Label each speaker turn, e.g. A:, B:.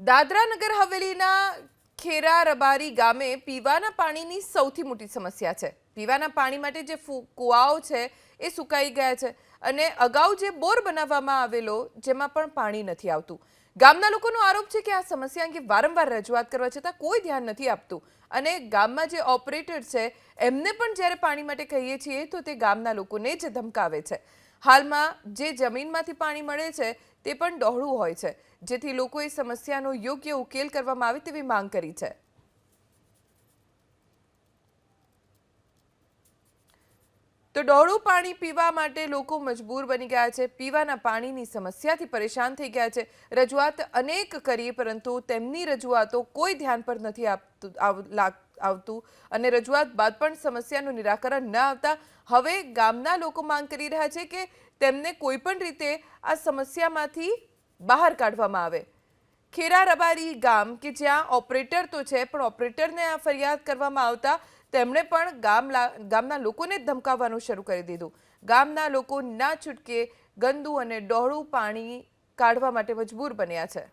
A: દાદરા નગર હવેલીના ખેરા રબારી ગામે પીવાના પાણીની સૌથી મોટી સમસ્યા છે. પીવાના પાણી માટે જે કુવાઓ છે એ સુકાઈ ગયા છે અને અગાઉ જે બોર બનાવવામાં આવેલો જેમાં પણ પાણી નથી આવતું. ગામના લોકોનો આરોપ છે કે આ સમસ્યા અંગે વારંવાર રજૂઆત કરવા છતાં કોઈ ધ્યાન નથી આપતું અને ગામમાં જે ઓપરેટર છે એમને પણ જ્યારે પાણી માટે કહીએ છીએ તો તે ગામના લોકોને જ ધમકાવે છે. હાલમાં જે જમીનમાંથી પાણી મળે છે તે પણ ડહોળું હોય છે. જેથી લોકોએ સમસ્યાનો યોગ્ય ઉકેલ કરવામાં આવે તેવી માંગ કરી છે. તો ડહોળું પાણી પીવા માટે લોકો મજબૂર બની ગયા છે. પીવાના પાણીની સમસ્યાથી પરેશાન થઈ ગયા છે. રજૂઆત અનેક કરી પરંતુ તેમની રજૂઆતો કોઈ ધ્યાન પર નથી આપતું આવ- લાગ- આવતું અને રજૂઆત બાદ પણ સમસ્યાનું નિરાકરણ ન આવતા હવે ગામના લોકો માંગ કરી રહ્યા છે કે તેમને કોઈ પણ રીતે આ સમસ્યામાંથી બહાર કાઢવામાં આવે. ખેરા રબારી ગામ કે જ્યાં ઓપરેટર તો છે, પણ ઓપરેટરને આ ફરિયાદ કરવામાં આવતા તેમણે પણ ગામ ગામના લોકોને ધમકાવવાનું શરૂ કરી દીધું. ગામના લોકો ના છૂટકે ગંદુ અને ડહોળું પાણી કાઢવા માટે મજબૂર બન્યા છે.